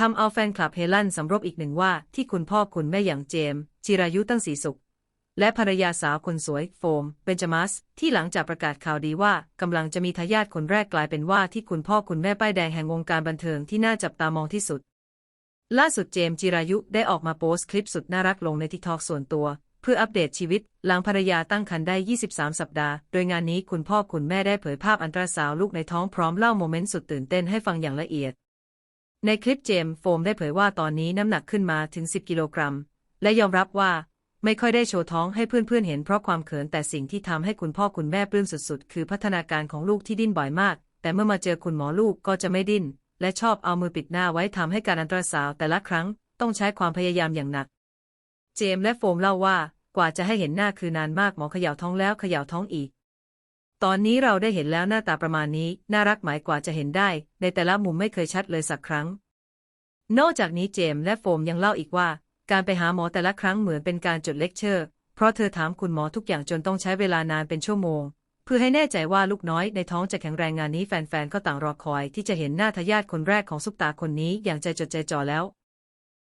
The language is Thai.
ทำเอาแฟนคลับเฮลันสำรบอีกหนึ่งว่าที่คุณพ่อคุณแม่อย่างเจมส์จิรายุตั้งสีสุข และภรรยาสาวคนสวยโฟม เบนจามัส ที่หลังจากประกาศข่าวดีว่ากำลังจะมีทายาทคนแรกกลายเป็นว่าที่คุณพ่อคุณแม่ป้ายแดงแห่งวงการบันเทิงที่น่าจับตามองที่สุด ล่าสุดเจมส์จิรายุได้ออกมาโพสต์คลิปสุดน่ารักลงในทิกทอกส่วนตัว เพื่ออัปเดตชีวิต หลังภรรยาตั้งครรภ์ได้ 23 สัปดาห์ โดยงานนี้คุณพ่อคุณแม่ได้เผยภาพอันตราสาวลูกในท้องพร้อมเล่าโมเมนต์สุดตื่นเต้นให้ฟังอย่างละเอียด ในคลิปเจมส์โฟมได้เผยว่าตอนนี้น้ำหนักขึ้นมาถึง 10 กิโลกรัม และยอมรับว่าไม่ค่อยได้โชว์ท้องให้เพื่อนๆเห็นเพราะความเขินแต่สิ่งที่ทำให้คุณพ่อคุณแม่ปลื้มสุดๆ คือพัฒนาการของลูกที่ดิ้นบ่อยมาก แต่เมื่อมาเจอคุณหมอลูกก็จะไม่ดิ้น และชอบเอามือปิดหน้าไว้ทำให้การอันตราสาวแต่ละครั้งต้องใช้ความพยายามอย่างหนัก เจมส์และโฟมเล่าว่ากว่าจะให้เห็นหน้าคือนานมากหมอเขย่าท้องแล้วเขย่าท้องอีก ตอนนี้เราได้เห็นแล้วหน้าตาประมาณนี้ น่ารักหมายกว่าจะเห็นได้ ในแต่ละมุมไม่เคยชัดเลยสักครั้ง นอกจากนี้เจมส์และโฟมยังเล่าอีกว่า การไปหาหมอแต่ละครั้งเหมือนเป็นการจดเลคเชอร์ เพราะเธอถามคุณหมอทุกอย่างจนต้องใช้เวลานานเป็นชั่วโมง เพื่อให้แน่ใจว่าลูกน้อยในท้องจะแข็งแรงงานนี้แฟนๆก็ต่างรอคอย ที่จะเห็นหน้าทายาทคนแรกของซุปตาคนนี้อย่างใจจดใจจ่อแล้ว